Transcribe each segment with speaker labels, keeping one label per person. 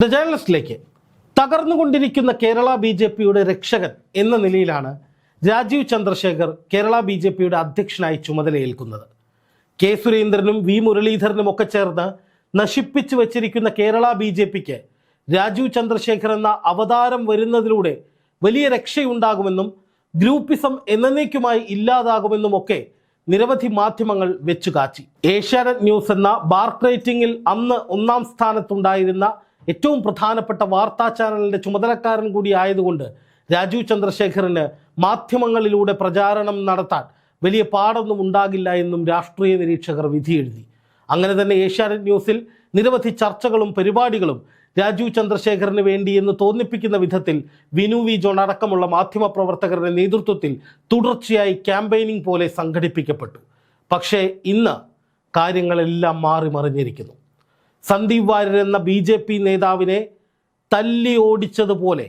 Speaker 1: The ജേർണലിസ്റ്റിലേക്ക് തകർന്നുകൊണ്ടിരിക്കുന്ന Kerala B J പിയുടെ രക്ഷകൻ എന്ന നിലയിലാണ് രാജീവ് ചന്ദ്രശേഖർ കേരള ബി ജെ പിയുടെ അധ്യക്ഷനായി ചുമതലയേൽക്കുന്നത്. കെ സുരേന്ദ്രനും വി മുരളീധരനും ഒക്കെ ചേർന്ന് നശിപ്പിച്ചു വച്ചിരിക്കുന്ന കേരള ബി ജെ പിക്ക് രാജീവ് ചന്ദ്രശേഖർ എന്ന അവതാരം വരുന്നതിലൂടെ വലിയ രക്ഷയുണ്ടാകുമെന്നും ഗ്രൂപ്പിസം എന്നേക്കുമായി ഇല്ലാതാകുമെന്നും ഒക്കെ നിരവധി മാധ്യമങ്ങൾ വെച്ചു കാച്ചി ഏഷ്യാനെറ്റ് ന്യൂസ് എന്ന ബാർക്ക് റേറ്റിംഗിൽ അന്ന് ഒന്നാം സ്ഥാനത്തുണ്ടായിരുന്ന ഏറ്റവും പ്രധാനപ്പെട്ട വാർത്താ ചാനലിന്റെ ചുമതലക്കാരൻ കൂടി ആയതുകൊണ്ട് രാജീവ് ചന്ദ്രശേഖറിന് മാധ്യമങ്ങളിലൂടെ പ്രചാരണം നടത്താൻ വലിയ പാടൊന്നും ഉണ്ടാകില്ല എന്നും രാഷ്ട്രീയ നിരീക്ഷകർ വിധിയെഴുതി. അങ്ങനെ തന്നെ ഏഷ്യാനെറ്റ് ന്യൂസിൽ നിരവധി ചർച്ചകളും പരിപാടികളും രാജീവ് ചന്ദ്രശേഖറിന് വേണ്ടി എന്ന് തോന്നിപ്പിക്കുന്ന വിധത്തിൽ വിനു വി ജോൺ അടക്കമുള്ള മാധ്യമപ്രവർത്തകരുടെ നേതൃത്വത്തിൽ തുടർച്ചയായി ക്യാമ്പയിനിങ് പോലെ സംഘടിപ്പിക്കപ്പെട്ടു. പക്ഷേ ഇന്ന് കാര്യങ്ങളെല്ലാം മാറി മറിഞ്ഞിരിക്കുന്നു സന്ദീപ് വാര്യർ എന്ന ബി ജെ പി നേതാവിനെ തല്ലി ഓടിച്ചതുപോലെ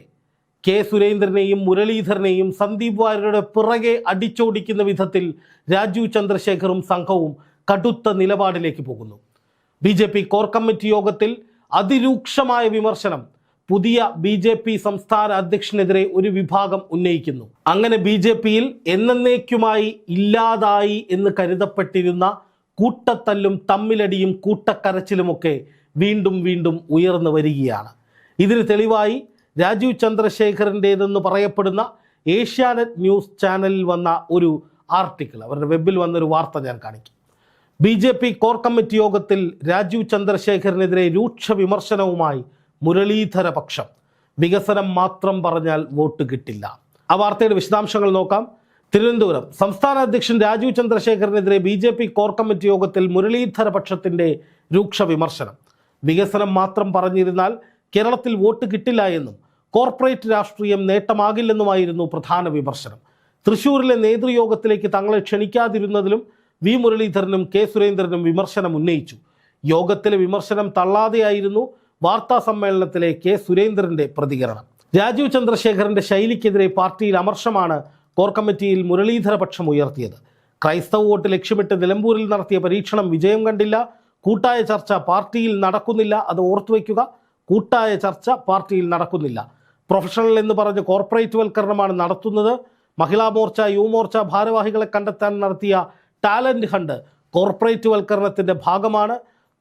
Speaker 1: കെ സുരേന്ദ്രനെയും മുരളീധരനെയും സന്ദീപ് വാര്യരുടെ പിറകെ അടിച്ചോടിക്കുന്ന വിധത്തിൽ രാജീവ് ചന്ദ്രശേഖറും സംഘവും കടുത്ത നിലപാടിലേക്ക് പോകുന്നു. B J P core committee യോഗത്തിൽ അതിരൂക്ഷമായ വിമർശനം പുതിയ ബി ജെ പി സംസ്ഥാന അധ്യക്ഷനെതിരെ ഒരു വിഭാഗം ഉന്നയിക്കുന്നു. അങ്ങനെ ബി ജെ പിയിൽ എന്നേക്കുമായി ഇല്ലാതായി എന്ന് കരുതപ്പെട്ടിരുന്ന കൂട്ടത്തല്ലും തമ്മിലടിയും കൂട്ടക്കരച്ചിലുമൊക്കെ വീണ്ടും വീണ്ടും ഉയർന്നു വരികയാണ്. ഇതിന് തെളിവായി രാജീവ് ചന്ദ്രശേഖരന്റേതെന്ന് പറയപ്പെടുന്ന ഏഷ്യാനെറ്റ് ന്യൂസ് ചാനലിൽ വന്ന ഒരു ആർട്ടിക്കിൾ അവരുടെ വെബിൽ വന്നൊരു വാർത്ത ഞാൻ കാണിക്കും. B J P core committee യോഗത്തിൽ രാജീവ് ചന്ദ്രശേഖരനെതിരെ രൂക്ഷ വിമർശനവുമായി മുരളീധര പക്ഷം. വികസനം മാത്രം പറഞ്ഞാൽ വോട്ട് കിട്ടില്ല. ആ വാർത്തയുടെ വിശദാംശങ്ങൾ നോക്കാം. തിരുവനന്തപുരം. സംസ്ഥാന അധ്യക്ഷൻ Rajeev ചന്ദ്രശേഖറിനെതിരെ B J P core committee യോഗത്തിൽ മുരളീധര പക്ഷത്തിന്റെ രൂക്ഷ വിമർശനം. വികസനം മാത്രം പറഞ്ഞിരുന്നാൽ കേരളത്തിൽ വോട്ട് കിട്ടില്ല എന്നും കോർപ്പറേറ്റ് രാഷ്ട്രീയം നേട്ടമാകില്ലെന്നുമായിരുന്നു പ്രധാന വിമർശനം. തൃശൂരിലെ നേതൃയോഗത്തിലേക്ക് തങ്ങളെ ക്ഷണിക്കാതിരുന്നതിലും വി മുരളീധരനും കെ സുരേന്ദ്രനും വിമർശനം ഉന്നയിച്ചു. യോഗത്തിലെ വിമർശനം തള്ളാതെയായിരുന്നു വാർത്താ സമ്മേളനത്തിലെ കെ സുരേന്ദ്രന്റെ പ്രതികരണം. രാജീവ് ചന്ദ്രശേഖരന്റെ ശൈലിക്കെതിരെ പാർട്ടിയിൽ അമർഷമാണ് കോർ കമ്മിറ്റിയിൽ മുരളീധര പക്ഷം ഉയർത്തിയത്. ക്രൈസ്തവ വോട്ട് ലക്ഷ്യമിട്ട് നിലമ്പൂരിൽ നടത്തിയ പരീക്ഷണം വിജയം കണ്ടില്ല. കൂട്ടായ ചർച്ച പാർട്ടിയിൽ നടക്കുന്നില്ല അത് ഓർത്തുവയ്ക്കുക കൂട്ടായ ചർച്ച പാർട്ടിയിൽ നടക്കുന്നില്ല. പ്രൊഫഷണൽ എന്ന് പറഞ്ഞ് കോർപ്പറേറ്റ് വൽക്കരണമാണ് നടത്തുന്നത്. മഹിളാ മോർച്ച യുവമോർച്ച ഭാരവാഹികളെ കണ്ടെത്താൻ നടത്തിയ ടാലന്റ് ഹണ്ട് കോർപ്പറേറ്റ് വൽക്കരണത്തിന്റെ ഭാഗമാണ്.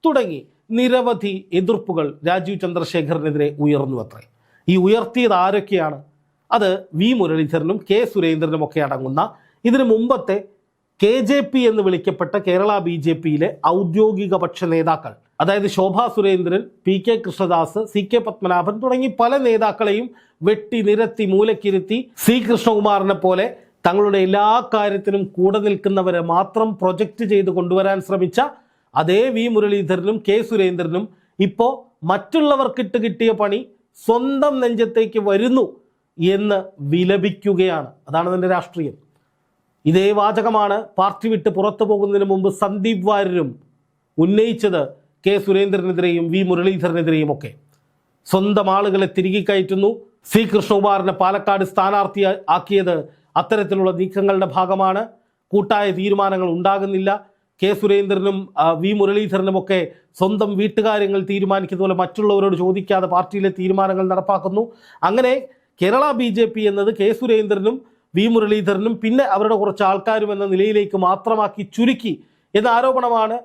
Speaker 1: തുടങ്ങി നിരവധി എതിർപ്പുകൾ രാജീവ് ചന്ദ്രശേഖരനെതിരെ ഉയർന്നു അത്രേ ഈ ഉയർത്തിയത് ആരൊക്കെയാണ്? അത് വി മുരളീധരനും കെ സുരേന്ദ്രനും ഒക്കെ അടങ്ങുന്ന ഇതിനു മുമ്പത്തെ കെ ജെ പി എന്ന് വിളിക്കപ്പെട്ട കേരള ബി ജെ പിയിലെ ഔദ്യോഗിക പക്ഷ നേതാക്കൾ അതായത് Shobha Surendran P K Krishnadas C K Padmanabhan തുടങ്ങി പല നേതാക്കളെയും വെട്ടി നിരത്തി മൂലക്കിരുത്തി സി കൃഷ്ണകുമാറിനെ പോലെ തങ്ങളുടെ എല്ലാ കാര്യത്തിനും കൂടെ നിൽക്കുന്നവരെ മാത്രം പ്രൊജക്റ്റ് ചെയ്ത് കൊണ്ടുവരാൻ ശ്രമിച്ച അതേ വി മുരളീധരനും കെ സുരേന്ദ്രനും ഇപ്പോൾ മറ്റുള്ളവർക്കിട്ട് കിട്ടിയ പണി സ്വന്തം നെഞ്ചത്തേക്ക് വരുന്നു എന്ന് വിലപിക്കുകയാണ്. അതാണ് അതിന്റെ രാഷ്ട്രീയം. ഇതേ വാചകമാണ് പാർട്ടി വിട്ട് പുറത്തു പോകുന്നതിന് മുമ്പ് സന്ദീപ് വാര്യരും ഉന്നയിച്ചത് കെ സുരേന്ദ്രനെതിരെയും വി മുരളീധരനെതിരെയും ഒക്കെ. സ്വന്തം ആളുകളെ തിരികെ കയറ്റുന്നു. സി കൃഷ്ണകുമാറിനെ പാലക്കാട് സ്ഥാനാർത്ഥി ആക്കിയത് അത്തരത്തിലുള്ള നീക്കങ്ങളുടെ ഭാഗമാണ്. കൂട്ടായ തീരുമാനങ്ങൾ ഉണ്ടാകുന്നില്ല. കെ സുരേന്ദ്രനും വി മുരളീധരനും ഒക്കെ സ്വന്തം വീട്ടുകാര്യങ്ങൾ തീരുമാനിക്കുന്നതുപോലെ മറ്റുള്ളവരോട് ചോദിക്കാതെ പാർട്ടിയിലെ തീരുമാനങ്ങൾ നടപ്പാക്കുന്നു. അങ്ങനെ കേരള ബി ജെ പി എന്നത് കെ സുരേന്ദ്രനും വി മുരളീധരനും പിന്നെ അവരുടെ കുറച്ച് ആൾക്കാരും എന്ന നിലയിലേക്ക് മാത്രമാക്കി ചുരുക്കി എന്ന ആരോപണമാണ്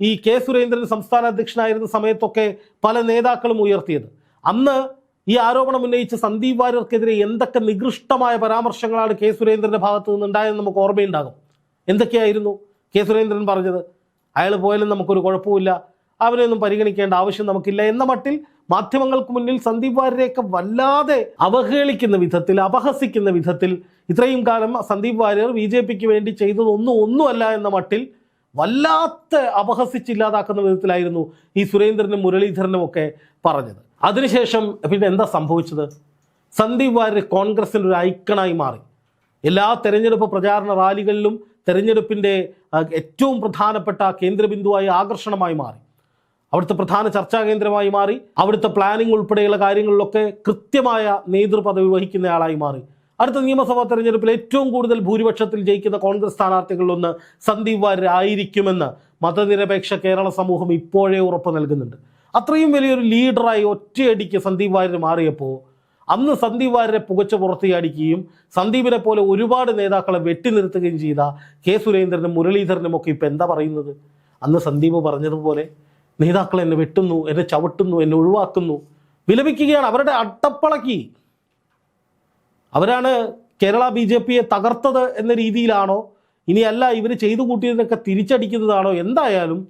Speaker 1: ഈ കെ സുരേന്ദ്രൻ സംസ്ഥാന അധ്യക്ഷനായിരുന്ന സമയത്തൊക്കെ പല നേതാക്കളും ഉയർത്തിയത്. അന്ന് ഈ ആരോപണം ഉന്നയിച്ച സന്ദീപ് വാര്യർക്കെതിരെ എന്തൊക്കെ നികൃഷ്ടമായ പരാമർശങ്ങളാണ് കെ സുരേന്ദ്രന്റെ ഭാഗത്തു നിന്നുണ്ടായെന്ന് നമുക്ക് ഓർമ്മയുണ്ടാകും. എന്തൊക്കെയായിരുന്നു കെ സുരേന്ദ്രൻ പറഞ്ഞത്? അയാൾ പോയാലും നമുക്കൊരു കുഴപ്പമില്ല അവരെയൊന്നും പരിഗണിക്കേണ്ട ആവശ്യം നമുക്കില്ല എന്ന മട്ടിൽ മാധ്യമങ്ങൾക്ക് മുന്നിൽ സന്ദീപ് വാര്യരെയൊക്കെ വല്ലാതെ അവഹേളിക്കുന്ന വിധത്തിൽ അപഹസിക്കുന്ന വിധത്തിൽ ഇത്രയും കാലം സന്ദീപ് വാര്യർ ബി ജെ പിക്ക് വേണ്ടി ചെയ്തതൊന്നും ഒന്നുമല്ല എന്ന മട്ടിൽ വല്ലാത്ത അപഹസിച്ചില്ലാതാക്കുന്ന വിധത്തിലായിരുന്നു ഈ സുരേന്ദ്രനും മുരളീധരനും ഒക്കെ പറഞ്ഞത്. അതിനുശേഷം പിന്നെ എന്താ സംഭവിച്ചത്? സന്ദീപ് വാര്യർ കോൺഗ്രസിന്റെ ഒരു ഐക്കണായി മാറി. എല്ലാ തെരഞ്ഞെടുപ്പ് പ്രചാരണ റാലികളിലും തെരഞ്ഞെടുപ്പിന്റെ ഏറ്റവും പ്രധാനപ്പെട്ട കേന്ദ്രബിന്ദുവായി ആകർഷണമായി മാറി. അവിടുത്തെ പ്രധാന ചർച്ചാ കേന്ദ്രമായി മാറി അവിടുത്തെ പ്ലാനിംഗ് ഉൾപ്പെടെയുള്ള കാര്യങ്ങളിലൊക്കെ കൃത്യമായ നേതൃപദവി വഹിക്കുന്നയാളായി മാറി. അടുത്ത നിയമസഭാ തെരഞ്ഞെടുപ്പിൽ ഏറ്റവും കൂടുതൽ ഭൂരിപക്ഷത്തിൽ ജയിക്കുന്ന കോൺഗ്രസ് സ്ഥാനാർത്ഥികളിലൊന്ന് സന്ദീപ് വാര്യർ ആയിരിക്കുമെന്ന് മതനിരപേക്ഷ കേരള സമൂഹം ഇപ്പോഴേ ഉറപ്പ് നൽകുന്നുണ്ട്. അത്രയും വലിയൊരു ലീഡറായി ഒറ്റയടിക്ക് സന്ദീപ് വാര്യർ മാറിയപ്പോൾ അന്ന് സന്ദീപ് വാര്യരെ പുകച്ച പുറത്തിയടിക്കുകയും സന്ദീപിനെ പോലെ ഒരുപാട് നേതാക്കളെ വെട്ടി നിർത്തുകയും ചെയ്ത കെ സുരേന്ദ്രനും മുരളീധരനും ഒക്കെ ഇപ്പം എന്താ പറയുന്നത്? അന്ന് സന്ദീപ് പറഞ്ഞതുപോലെ നേതാക്കൾ എന്നെ വെട്ടുന്നു എന്നെ ചവിട്ടുന്നു എന്നെ ഒഴിവാക്കുന്നു. വിലപിക്കുകയാണ് അവരുടെ അട്ടപ്പളക്കി. അവരാണ് കേരള ബി ജെ പിയെ തകർത്തത് എന്ന രീതിയിലാണോ? ഇനിയല്ല ഇവർ ചെയ്തു കൂട്ടിയതിനൊക്കെ തിരിച്ചടിക്കുന്നതാണോ? എന്തായാലും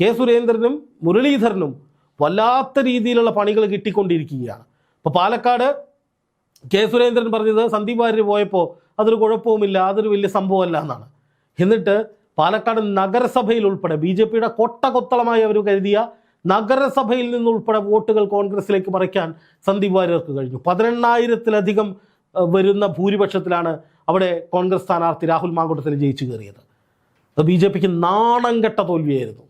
Speaker 1: കെ സുരേന്ദ്രനും മുരളീധരനും വല്ലാത്ത രീതിയിലുള്ള പണികൾ കിട്ടിക്കൊണ്ടിരിക്കുകയാണ്. ഇപ്പോൾ പാലക്കാട് കെ സുരേന്ദ്രൻ പറഞ്ഞത് സന്ദീപ് വാര്യർ പോയപ്പോൾ അതൊരു കുഴപ്പവുമില്ല അതൊരു വലിയ സംഭവമല്ല എന്നാണ്. എന്നിട്ട് പാലക്കാട് നഗരസഭയിൽ ഉൾപ്പെടെ ബി ജെ പിയുടെ കൊട്ടകൊത്തളമായി അവർ കരുതിയ നഗരസഭയിൽ നിന്നുൾപ്പെടെ വോട്ടുകൾ കോൺഗ്രസിലേക്ക് മറിക്കാൻ സന്ദീപ് വാര്യർക്ക് കഴിഞ്ഞു. പതിനെണ്ണായിരത്തിലധികം വരുന്ന ഭൂരിപക്ഷത്തിലാണ് അവിടെ കോൺഗ്രസ് സ്ഥാനാർത്ഥി രാഹുൽ മാങ്കുട്ടത്തിൽ ജയിച്ചു കയറിയത്. അത് ബി ജെ പിക്ക് നാണം കെട്ട തോൽവിയായിരുന്നു.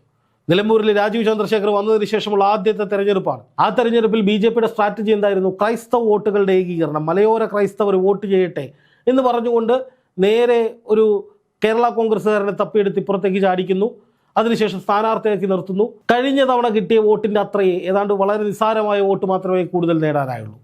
Speaker 1: നിലമ്പൂരിൽ രാജീവ് ചന്ദ്രശേഖർ വന്നതിന് ശേഷമുള്ള ആദ്യത്തെ തെരഞ്ഞെടുപ്പാണ്. ആ തെരഞ്ഞെടുപ്പിൽ ബി ജെ പിയുടെ സ്ട്രാറ്റജി എന്തായിരുന്നു? ക്രൈസ്തവ വോട്ടുകളുടെ ഏകീകരണം. മലയോര ക്രൈസ്തവർ വോട്ട് ചെയ്യട്ടെ എന്ന് പറഞ്ഞുകൊണ്ട് നേരെ ഒരു കേരള കോൺഗ്രസ്സുകാരനെ തപ്പിയെടുത്ത് ഇപ്പുറത്തേക്ക് ചാടിക്കുന്നു. അതിനുശേഷം സ്ഥാനാർത്ഥിയാക്കി നിർത്തുന്നു. കഴിഞ്ഞ തവണ കിട്ടിയ വോട്ടിന്റെ അത്രയേ ഏതാണ്ട് വളരെ നിസ്സാരമായ വോട്ട് മാത്രമേ കൂടുതൽ നേടാനായുള്ളൂ.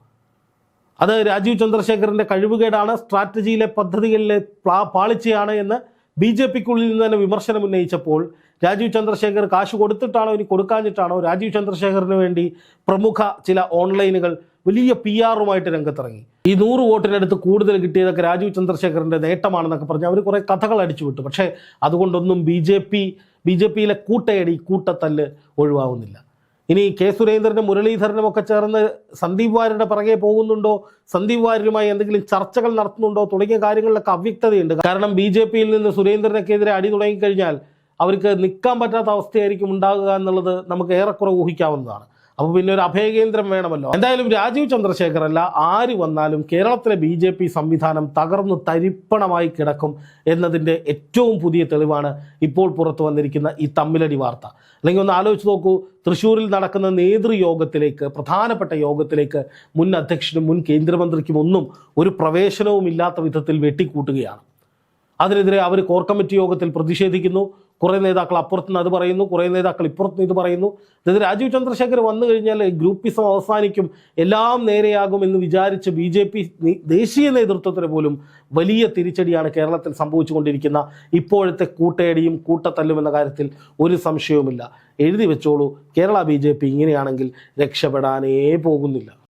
Speaker 1: അത് രാജീവ് ചന്ദ്രശേഖറിന്റെ കഴിവുകേടാണ് സ്ട്രാറ്റജിയിലെ പദ്ധതികളിലെ പ്ലാ- പാളിച്ചയാണ് എന്ന് ബി ജെ പിക്കുള്ളിൽ നിന്ന് തന്നെ വിമർശനം ഉന്നയിച്ചപ്പോൾ രാജീവ് ചന്ദ്രശേഖർ കാശ് കൊടുത്തിട്ടാണോ ഇനി കൊടുക്കാഞ്ഞിട്ടാണോ രാജീവ് ചന്ദ്രശേഖറിന് വേണ്ടി പ്രമുഖ ചില ഓൺലൈനുകൾ വലിയ പി ആറുമായിട്ട് രംഗത്തിറങ്ങി. ഈ നൂറ് വോട്ടിനടുത്ത് കൂടുതൽ കിട്ടിയതൊക്കെ രാജീവ് ചന്ദ്രശേഖറിന്റെ നേട്ടമാണെന്നൊക്കെ പറഞ്ഞ് അവർ കുറെ കഥകൾ അടിച്ചുവിട്ടു പക്ഷേ അതുകൊണ്ടൊന്നും B J P B J പിയിലെ കൂട്ടയടി കൂട്ടത്തല്ല് ഒഴിവാകുന്നില്ല ഇനി കെ സുരേന്ദ്രനും മുരളീധരനും ഒക്കെ ചേർന്ന് സന്ദീപ് വാര്യരുടെ പിറകെ പോകുന്നുണ്ടോ? സന്ദീപ് വാര്യരുമായി എന്തെങ്കിലും ചർച്ചകൾ നടത്തുന്നുണ്ടോ? തുടങ്ങിയ കാര്യങ്ങളിലൊക്കെ അവ്യക്തതയുണ്ട്. കാരണം ബി ജെ പിയിൽ നിന്ന് സുരേന്ദ്രനൊക്കെതിരെ അടി തുടങ്ങിക്കഴിഞ്ഞാൽ അവർക്ക് നിൽക്കാൻ പറ്റാത്ത അവസ്ഥയായിരിക്കും ഉണ്ടാകുക എന്നുള്ളത് നമുക്ക് ഏറെക്കുറെ ഊഹിക്കാവുന്നതാണ്. അപ്പോൾ പിന്നെ ഒരു അഭയകേന്ദ്രം വേണമല്ലോ. എന്തായാലും രാജീവ് ചന്ദ്രശേഖർ അല്ല ആര് വന്നാലും കേരളത്തിലെ ബി ജെ പി സംവിധാനം തകർന്നു തരിപ്പണമായി കിടക്കും എന്നതിന്റെ ഏറ്റവും പുതിയ തെളിവാണ് ഇപ്പോൾ പുറത്തു വന്നിരിക്കുന്ന ഈ തമ്മിലടി വാർത്ത. അല്ലെങ്കിൽ ഒന്ന് ആലോചിച്ച് നോക്കൂ തൃശ്ശൂരിൽ നടക്കുന്ന നേതൃയോഗത്തിലേക്ക് പ്രധാനപ്പെട്ട യോഗത്തിലേക്ക് മുൻ അധ്യക്ഷനും മുൻ കേന്ദ്രമന്ത്രിക്കും ഒന്നും ഒരു പ്രവേശനവും ഇല്ലാത്ത വിധത്തിൽ വെട്ടിക്കൂട്ടുകയാണ്. അതിനെതിരെ അവർ കോർ കമ്മിറ്റി യോഗത്തിൽ പ്രതിഷേധിക്കുന്നു കുറേ നേതാക്കൾ അപ്പുറത്തുനിന്ന് അത് പറയുന്നു കുറേ നേതാക്കൾ ഇപ്പുറത്തുനിന്ന് ഇത് പറയുന്നു. അതായത് രാജീവ് ചന്ദ്രശേഖർ വന്നു കഴിഞ്ഞാൽ ഗ്രൂപ്പിസം അവസാനിക്കും എല്ലാം നേരെയാകും എന്ന് വിചാരിച്ച് ബി ജെ പി ദേശീയ നേതൃത്വത്തിന് പോലും വലിയ തിരിച്ചടിയാണ് കേരളത്തിൽ സംഭവിച്ചുകൊണ്ടിരിക്കുന്ന ഇപ്പോഴത്തെ കൂട്ടയടിയും കൂട്ടത്തല്ലും എന്ന കാര്യത്തിൽ ഒരു സംശയവുമില്ല. എഴുതി വെച്ചോളൂ കേരള ബി ഇങ്ങനെയാണെങ്കിൽ രക്ഷപ്പെടാനേ പോകുന്നില്ല.